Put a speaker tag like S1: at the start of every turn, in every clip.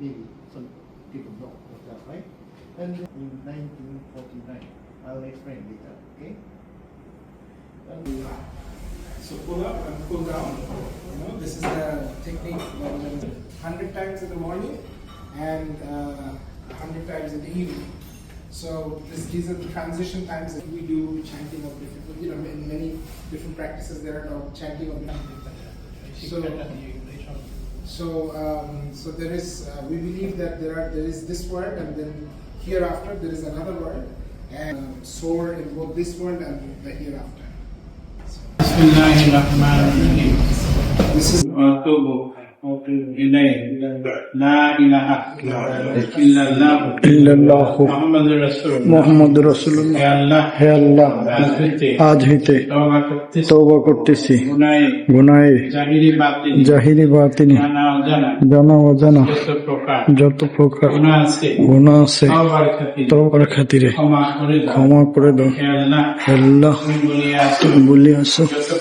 S1: Maybe some people know of that, right? And in 1949, I'll explain later, okay? And
S2: so pull up and pull down. You know, this is the technique 100 times in the morning and uh, 100 times in the evening. So this, these are the transition times that we do chanting of different, you know, in many different practices there are chanting of different. So so, um, so there is, uh, we believe that there are, there is this world and then hereafter there is another world and um, soar in both this world and the hereafter. So. This is
S3: also
S4: আজ হইতে
S3: তবা করতেছি গুনাই
S4: জাহিরি
S3: বা তিনি
S4: জানা অজানা যত প্রকার
S3: গুণা আছে তবার খাতিরে
S4: ক্ষমা করে দাও হেল্লাহ বলিয়াছ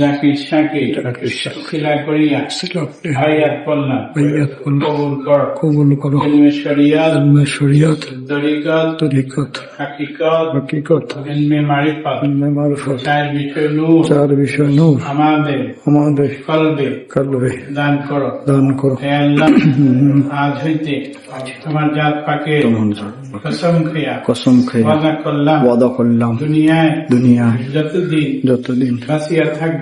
S3: যা কৃষ্ণাকে
S4: শিলা করিয়া কর আমাদের
S3: আমাদের
S4: কলবে
S3: কলবে
S4: দান করো
S3: দান করো
S4: আজ হইতে তোমার জাত পাকে কসম খেয়া
S3: কসম খেয়া
S4: করলাম
S3: করলাম
S4: দুনিয়ায়
S3: দুনিয়ায়
S4: যতদিন
S3: যতদিন
S4: থাকবে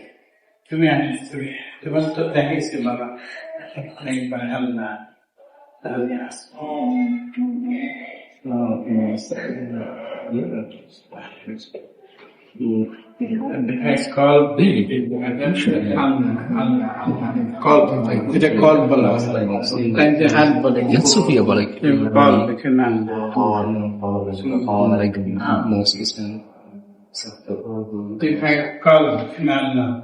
S4: 그러면 우리
S3: 두
S4: 번째 대학에서 막 하나님 말합니다. 나오냐? 어, 어, The it's called called it is called bala and the
S5: hand bala it's so bala
S4: called the command
S5: on like
S4: Moses and The cause phenomena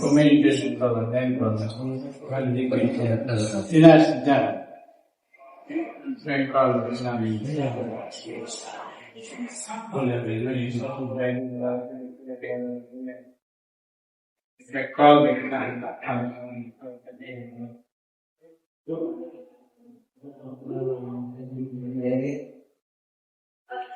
S4: for many different colors and problems. It has done. Thank God it's not me.
S3: Thank